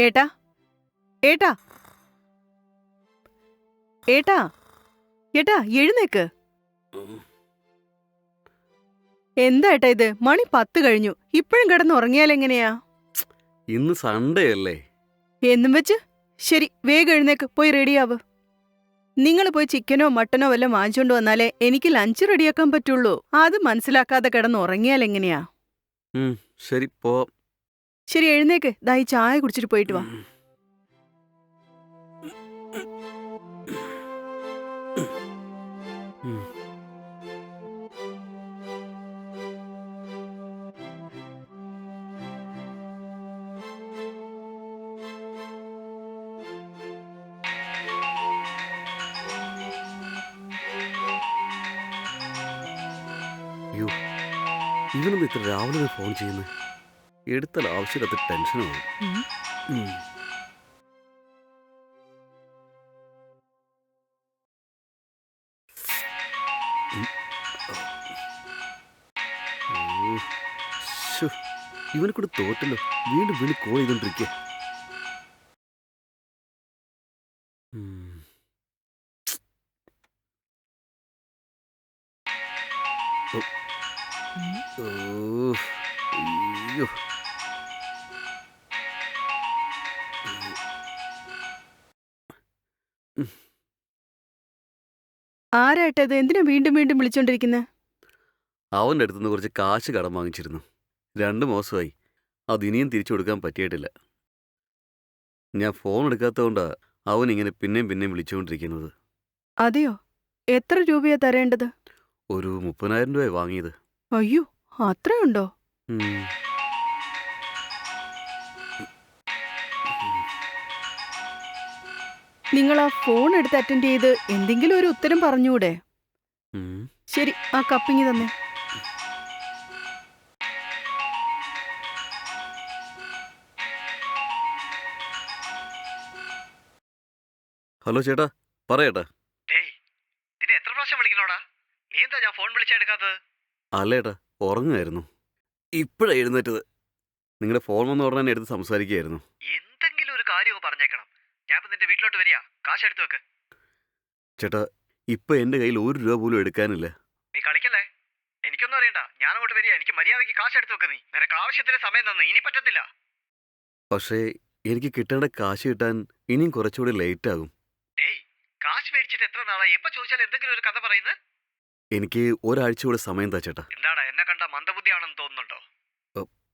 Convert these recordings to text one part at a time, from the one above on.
ഏട്ടാ? ഏട്ടാ? ഏട്ടാ? ഏട്ടാ എഴുന്നേക്ക്. എന്താ ഏട്ടാ ഇത്? മണി പത്ത് കഴിഞ്ഞു. ഇപ്പോഴും കിടന്ന് ഉറങ്ങിയാൽ എങ്ങനെയാ? ഇന്ന് സൺഡേ അല്ലേ? എന്നും വെച്ച്? ശരി വേഗം എഴുന്നേക്ക്. പോയി റെഡിയാവ് നിങ്ങൾ പോയി ചിക്കനോ മട്ടനോ വല്ലതും വാങ്ങിച്ചുകൊണ്ട് വന്നാലേ എനിക്ക് ലഞ്ച് റെഡിയാക്കാൻ പറ്റുള്ളൂ. അത് മനസ്സിലാക്കാതെ കിടന്ന് ഉറങ്ങിയാൽ എങ്ങനെയാ? ശരി പോവാം. ശരി എഴുന്നേക്ക് ദാ ഈ ചായ കുടിച്ചിട്ട് പോയിട്ട് വാ. അയ്യോ ഇവനെന്താ ഇത്ര രാവിലെ ഫോൺ ചെയ്യുന്നത് എടുത്താൽ ആവശ്യമില്ലാത്ത ടെൻഷനാവും ഉം. ഉം. ഉം. ഓ, ഇവനെ കൂടെ തോറ്റല്ലോ വീണ്ടും വീണ്ടും കോൾ ചെയ്തോണ്ടിരിക്കുക. ഓ അയ്യോ ആരാ ഏട്ടാ എന്തിനാ വീണ്ടും വീണ്ടും വിളിച്ചോണ്ടിരിക്കുന്നത് അവന്റെ അടുത്തുനിന്ന് കുറച്ച് കാശ് കടം വാങ്ങിച്ചിരുന്നു. രണ്ട് മാസമായി. അത് ഇനിയും തിരിച്ചു കൊടുക്കാൻ പറ്റിയിട്ടില്ല. ഞാൻ ഫോൺ എടുക്കാത്തതുകൊണ്ടാ അവൻ ഇങ്ങനെ പിന്നെയും പിന്നെയും വിളിച്ചുകൊണ്ടിരിക്കുന്നത് അതെയോ? എത്ര രൂപയാ തരേണ്ടത്? ഒരു മുപ്പതിനായിരം രൂപ വാങ്ങിയത്. അയ്യോ അത്രയുണ്ടോ? ഉം. നിങ്ങൾ ആ ഫോൺ എടുത്ത് അറ്റൻഡ് ചെയ്ത് എന്തെങ്കിലും ഒരു ഉത്തരം പറഞ്ഞൂടെ. ശരി ആ കപ്പിങ് തന്നെ. ഹലോ ചേട്ടാ പറയട്ടെ നിന്നെ എത്ര പ്രാവശ്യം വിളിക്കണോടാ നീ എന്താ ഞാൻ ഫോൺ വിളിച്ചാ എടുക്കാത്തത്? അല്ലേട്ടാ ഉറങ്ങുമായിരുന്നു ഇപ്പോഴാണ് എഴുന്നേറ്റത്. നിങ്ങളുടെ ഫോൺ വന്ന ഉടനെ എടുത്ത് സംസാരിക്കുകയായിരുന്നു എന്തെങ്കിലും ഒരു കാര്യമൊക്കെ പറഞ്ഞേക്കണം ഞാൻ ഇപ്പൊ നിന്റെ വീട്ടിലോട്ട് വരിക. കാശ് എടുത്തു വെക്ക്. ചേട്ടാ ഇപ്പൊ എന്റെ കയ്യിൽ ഒരു രൂപ പോലും എടുക്കാനില്ല. നീ കളിക്കല്ലേ? എനിക്കൊന്നും അറിയണ്ട. ഞാൻ അങ്ങോട്ട് വരിക. എനിക്ക് മര്യാദയ്ക്ക് കാശ് എടുത്തു വെക്ക് നീ. നിനക്ക് ആവശ്യത്തിന് സമയം തന്നു. ഇനി പറ്റത്തില്ല. പക്ഷേ എനിക്ക് കിട്ടേണ്ട കാശ് കിട്ടാൻ ഇനിയും കുറച്ചുകൂടി ലേറ്റ് ആകും. ഡേയ് കാശ് മേടിച്ചിട്ട് എത്ര നാളായി? എപ്പോ ചോദിച്ചാൽ എന്തെങ്കിലും ഒരു കഥ പറയുന്നത്? എനിക്ക് ഒരാഴ്ച കൂടെ സമയം താ ചേട്ടാ. എന്താടാ എന്നെ കണ്ട മന്ദബുദ്ധിയാണെന്ന് തോന്നുന്നുണ്ടോ.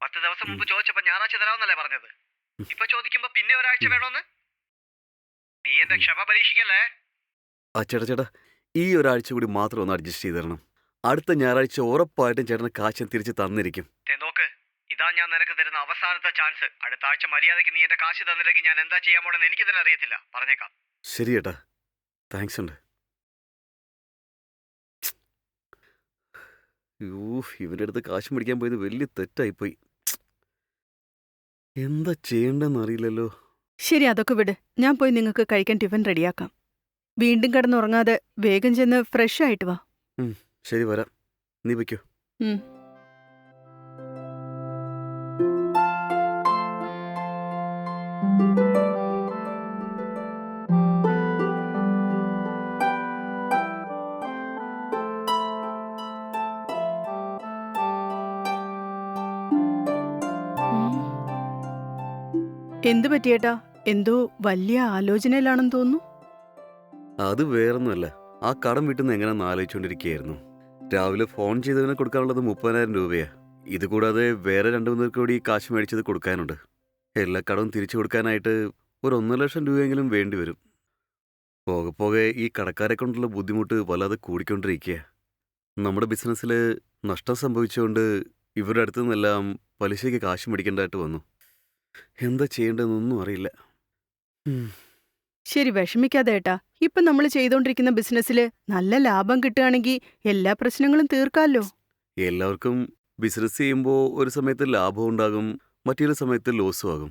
പത്ത് ദിവസം മുമ്പ് ചോദിച്ചപ്പോ ഞായറാഴ്ച തരാമെന്നല്ലേ പറഞ്ഞത്? ഇപ്പൊ ചോദിക്കുമ്പോ പിന്നെ ഒരാഴ്ച. വേണോന്ന്? നീ എന്റെ. ക്ഷമ പരീക്ഷിക്കല്ലേ? ആ ചേട്ടാ ചേട്ടാ. ഈ ഒരാഴ്ച കൂടി മാത്രം ഒന്ന് അഡ്ജസ്റ്റ് ചെയ്ത് തരണം. അടുത്ത ഞായറാഴ്ച ഉറപ്പായിട്ടും ചേട്ടന് കാശ് തിരിച്ച് തന്നിരിക്കും. നോക്ക്. ഇതാ ഞാൻ നിനക്ക് തരുന്ന അവസാനത്തെ ചാൻസ് അടുത്ത ആഴ്ച മര്യാദയ്ക്ക് നീ എന്റെ കാശ് തന്നില്ലെങ്കിൽ ഞാൻ എന്താ ചെയ്യാൻ പോണെന്ന് എനിക്ക് തന്നെ അറിയത്തില്ല. പറഞ്ഞേക്കാം. ശരി ചേട്ടാ. താങ്ക്സ് ഉണ്ട്. ഇവന്റെ ഇവന്റെ അടുത്ത് കാശ് മേടിക്കാൻ പോയത് വലിയ തെറ്റായിപ്പോയി. എന്താ ചെയ്യേണ്ടെന്ന് അറിയില്ലല്ലോ. ശരി അതൊക്കെ വിട്. ഞാൻ പോയി നിങ്ങൾക്ക് കഴിക്കാൻ ടിഫിൻ റെഡിയാക്കാം. വീണ്ടും കിടന്നുറങ്ങാതെ വേഗം ചെന്ന് ഫ്രഷ് ആയിട്ട് വാ ശരി വരാം. നീ വയ്ക്കോ. എന്ത് പറ്റിയേട്ടാ? എന്തോ വലിയ ആലോചനയിലാണെന്ന് തോന്നുന്നു. അത് വേറൊന്നുമല്ല. ആ കടം വീട്ടുന്ന എങ്ങനെയാന്ന് ആലോചിച്ചുകൊണ്ടിരിക്കുകയായിരുന്നു രാവിലെ ഫോൺ ചെയ്തവനെ കൊടുക്കാനുള്ളത് മുപ്പതിനായിരം രൂപയാ. ഇത് കൂടാതെ വേറെ രണ്ടു മൂന്ന് പേർക്ക് കൂടി കാശ് മേടിച്ചത് കൊടുക്കാനുണ്ട്. എല്ലാ കടവും തിരിച്ചു കൊടുക്കാനായിട്ട് ഒരു ഒന്നര ലക്ഷം രൂപയെങ്കിലും വേണ്ടി വരും. പോകെ പോകെ ഈ കടക്കാരെ കൊണ്ടുള്ള ബുദ്ധിമുട്ട് വല്ലാതെ കൂടിക്കൊണ്ടിരിക്കുക നമ്മുടെ ബിസിനസ്സിൽ നഷ്ടം സംഭവിച്ചുകൊണ്ട് ഇവരുടെ അടുത്തു നിന്നെല്ലാം പലിശയ്ക്ക് കാശ് മേടിക്കേണ്ടതായിട്ട് വന്നു. എന്താ ചെയ്യേണ്ടതെന്നൊന്നും അറിയില്ല. ശരി വിഷമിക്കാതെ ഏട്ടാ. ഇപ്പൊ നമ്മൾ ചെയ്തോണ്ടിരിക്കുന്ന ബിസിനസ്സിൽ നല്ല ലാഭം കിട്ടുകയാണെങ്കിൽ എല്ലാ പ്രശ്നങ്ങളും തീർക്കാമല്ലോ എല്ലാവർക്കും ബിസിനസ് ചെയ്യുമ്പോൾ ഒരു സമയത്ത് ലാഭം ഉണ്ടാകും മറ്റൊരു സമയത്ത് ലോസും ആകും.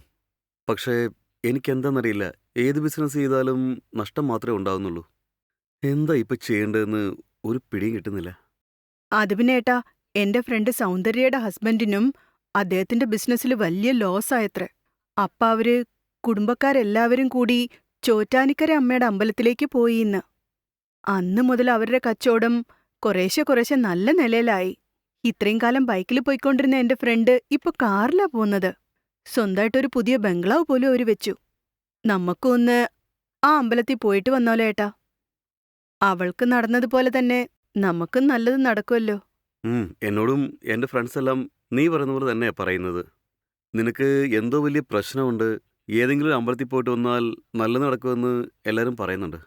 പക്ഷേ എനിക്കെന്താണെന്നറിയില്ല ഏത് ബിസിനസ് ചെയ്താലും നഷ്ടം മാത്രമേ ഉണ്ടാകുന്നുള്ളൂ എന്താ ഇപ്പൊ ചെയ്യേണ്ടതെന്ന് ഒരു പിടിയും കിട്ടുന്നില്ല. അത് പിന്നെ ഏട്ടാ എന്റെ ഫ്രണ്ട് സൗന്ദര്യയുടെ ഹസ്ബൻഡിനും അദ്ദേഹത്തിന്റെ ബിസിനസ്സിൽ വലിയ ലോസ് ആയത്രേ അപ്പ അവർ കുടുംബക്കാരെല്ലാവരും കൂടി ചോറ്റാനിക്കര അമ്മയുടെ അമ്പലത്തിലേക്ക് പോയി ഇന്ന്. അന്ന് മുതൽ അവരുടെ കച്ചവടം കുറേശ്ശെ കുറേശ്ശെ നല്ല നിലയിലായി. ഇത്രയും കാലം ബൈക്കിൽ പോയിക്കൊണ്ടിരുന്ന എന്റെ ഫ്രണ്ട് ഇപ്പൊ കാറിലാ പോകുന്നത്. സ്വന്തമായിട്ടൊരു പുതിയ ബംഗ്ലാവ് പോലും അവർ വെച്ചു. നമുക്കൊന്ന് ആ അമ്പലത്തിൽ പോയിട്ട് വന്നോലോ ഏട്ടാ? അവൾക്ക് നടന്നതുപോലെ തന്നെ നമുക്കും നല്ലത് നടക്കുമല്ലോ എന്നോടും എന്റെ ഫ്രണ്ട്സ് എല്ലാം നീ പറയുന്ന പോലെ തന്നെയാ പറയുന്നത്. നിനക്ക് എന്തോ വലിയ പ്രശ്നമുണ്ട്. ഏതെങ്കിലും ഒരു അമ്പലത്തിൽ പോയിട്ട് വന്നാൽ നല്ലത് നടക്കുമെന്ന് എല്ലാവരും പറയുന്നുണ്ട്.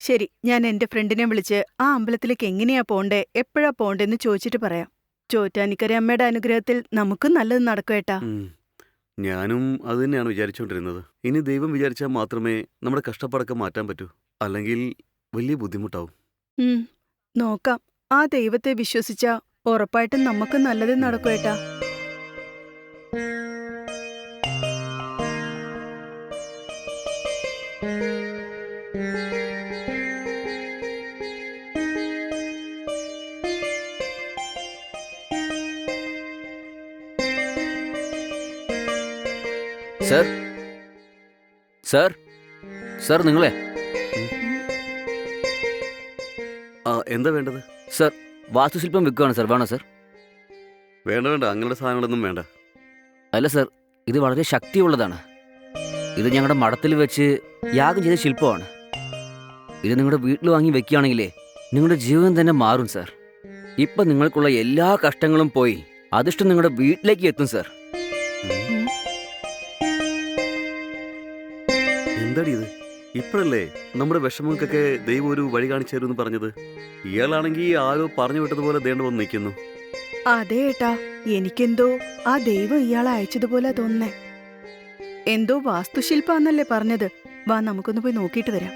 ശരി ഞാൻ എന്റെ ഫ്രണ്ടിനെ വിളിച്ച് ആ അമ്പലത്തിലേക്ക് എങ്ങനെയാ പോണ്ടേ എപ്പോഴാ പോണ്ടേന്ന് ചോദിച്ചിട്ട് പറയാം. ചോറ്റാനിക്കര അമ്മയുടെ അനുഗ്രഹത്തിൽ നമുക്കും നല്ലത് നടക്കുവേട്ടാ ഉം. ഞാനും അത് തന്നെയാണ് വിചാരിച്ചുകൊണ്ടിരുന്നത് ഇനി ദൈവം വിചാരിച്ചാൽ മാത്രമേ നമ്മുടെ കഷ്ടപ്പാടൊക്കെ മാറ്റാൻ പറ്റൂ അല്ലെങ്കിൽ വലിയ ബുദ്ധിമുട്ടാവും. ഉം നോക്കാം. ആ ദൈവത്തെ വിശ്വസിച്ച ഉറപ്പായിട്ടും നമുക്ക് നല്ലത് നടക്കുവേട്ടാ സർ. സർ. സർ നിങ്ങളെ. ആ എന്താ വേണ്ടത്? സർ വാസ്തുശില്പം വിൽക്കുകയാണ് സർ. വേണോ സർ? വേണ്ട വേണ്ട. അങ്ങനെയുള്ള സാധനങ്ങളൊന്നും വേണ്ട. അല്ല സർ ഇത് വളരെ ശക്തിയുള്ളതാണ്. ഇത് ഞങ്ങളുടെ മഠത്തിൽ വെച്ച് യാഗം ചെയ്ത ശില്പമാണ്. ഇത് നിങ്ങളുടെ വീട്ടിൽ വാങ്ങി വെക്കുകയാണെങ്കിലേ നിങ്ങളുടെ ജീവിതം തന്നെ മാറും സാർ. ഇപ്പം നിങ്ങൾക്കുള്ള എല്ലാ കഷ്ടങ്ങളും പോയി അതിഷ്ടം നിങ്ങളുടെ വീട്ടിലേക്ക് എത്തും സാർ. എന്താടി ഇത്? ഇപ്പോഴല്ലേ നമ്മുടെ വിഷമങ്ങൾക്കൊക്കെ ദൈവം ഒരു വഴി കാണിച്ചു തരുമെന്ന് പറഞ്ഞത്? ഇയാളാണെങ്കിൽ ആരോ പറഞ്ഞു വിട്ടതുപോലെ ദേണ്ട വന്ന് നിൽക്കുന്നു. അതെ ഏട്ടാ എനിക്കെന്തോ ആ ദൈവം ഇയാളെ അയച്ചതുപോലെ തോന്നുന്നേ. എന്തോ വാസ്തുശില്പാന്നല്ലേ പറഞ്ഞത്. വാ നമുക്കൊന്ന് പോയി നോക്കിയിട്ട് വരാം.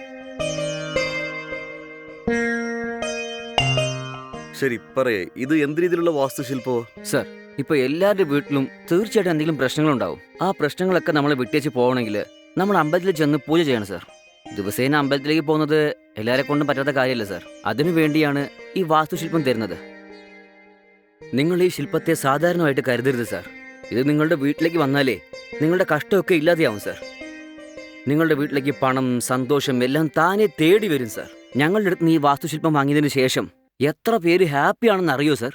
ശരി പറയേ. ഇത് എന്ത് രീതിയിലുള്ള വാസ്തുശില്പോ? സർ ഇപ്പൊ എല്ലാവരുടെ വീട്ടിലും തീർച്ചയായിട്ടും എന്തെങ്കിലും പ്രശ്നങ്ങൾ ഉണ്ടാവും ആ പ്രശ്നങ്ങളൊക്കെ നമ്മളെ വിട്ടേച്ച് പോകണമെങ്കിൽ നമ്മൾ അമ്പലത്തിൽ ചെന്ന് പൂജ ചെയ്യണം സർ. ദിവസേന അമ്പലത്തിലേക്ക് പോകുന്നത് എല്ലാരെ കൊണ്ടും പറ്റാത്ത കാര്യമല്ല സർ. അതിനു വേണ്ടിയാണ് ഈ വാസ്തുശില്പം തരുന്നത്. നിങ്ങൾ ഈ ശില്പത്തെ സാധാരണമായിട്ട് കരുതരുത് സർ. ഇത് നിങ്ങളുടെ വീട്ടിലേക്ക് വന്നാലേ നിങ്ങളുടെ കഷ്ടമൊക്കെ ഇല്ലാതെയാവും സർ. നിങ്ങളുടെ വീട്ടിലേക്ക് പണം സന്തോഷം എല്ലാം താനെ തേടി വരും സർ. ഞങ്ങളുടെ അടുത്ത് നിന്ന് ഈ വാസ്തുശില്പം വാങ്ങിയതിന് ശേഷം എത്ര പേര് ഹാപ്പി ആണെന്ന് അറിയോ സർ.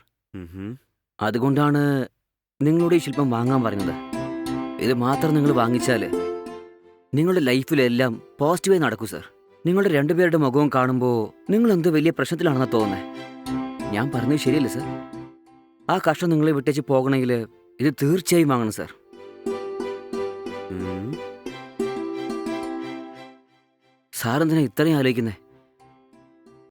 അതുകൊണ്ടാണ് നിങ്ങളുടെ ഈ ശില്പം വാങ്ങാൻ പറഞ്ഞത്. ഇത് മാത്രം നിങ്ങൾ വാങ്ങിച്ചാൽ നിങ്ങളുടെ ലൈഫിലെല്ലാം പോസിറ്റീവായി നടക്കൂ സർ. നിങ്ങളുടെ രണ്ടുപേരുടെ മുഖവും കാണുമ്പോൾ നിങ്ങൾ എന്തോ വലിയ പ്രശ്നത്തിലാണെന്ന് തോന്നുന്നത് ഞാൻ പറഞ്ഞത് ശരിയല്ലേ സർ? ആ കഷ്ടം നിങ്ങളെ വിട്ടേച്ച് പോകണമെങ്കിൽ ഇത് തീർച്ചയായും വാങ്ങണം സർ. സാറെന്തിനാ ഇത്രയും ആലോചിക്കുന്നേ?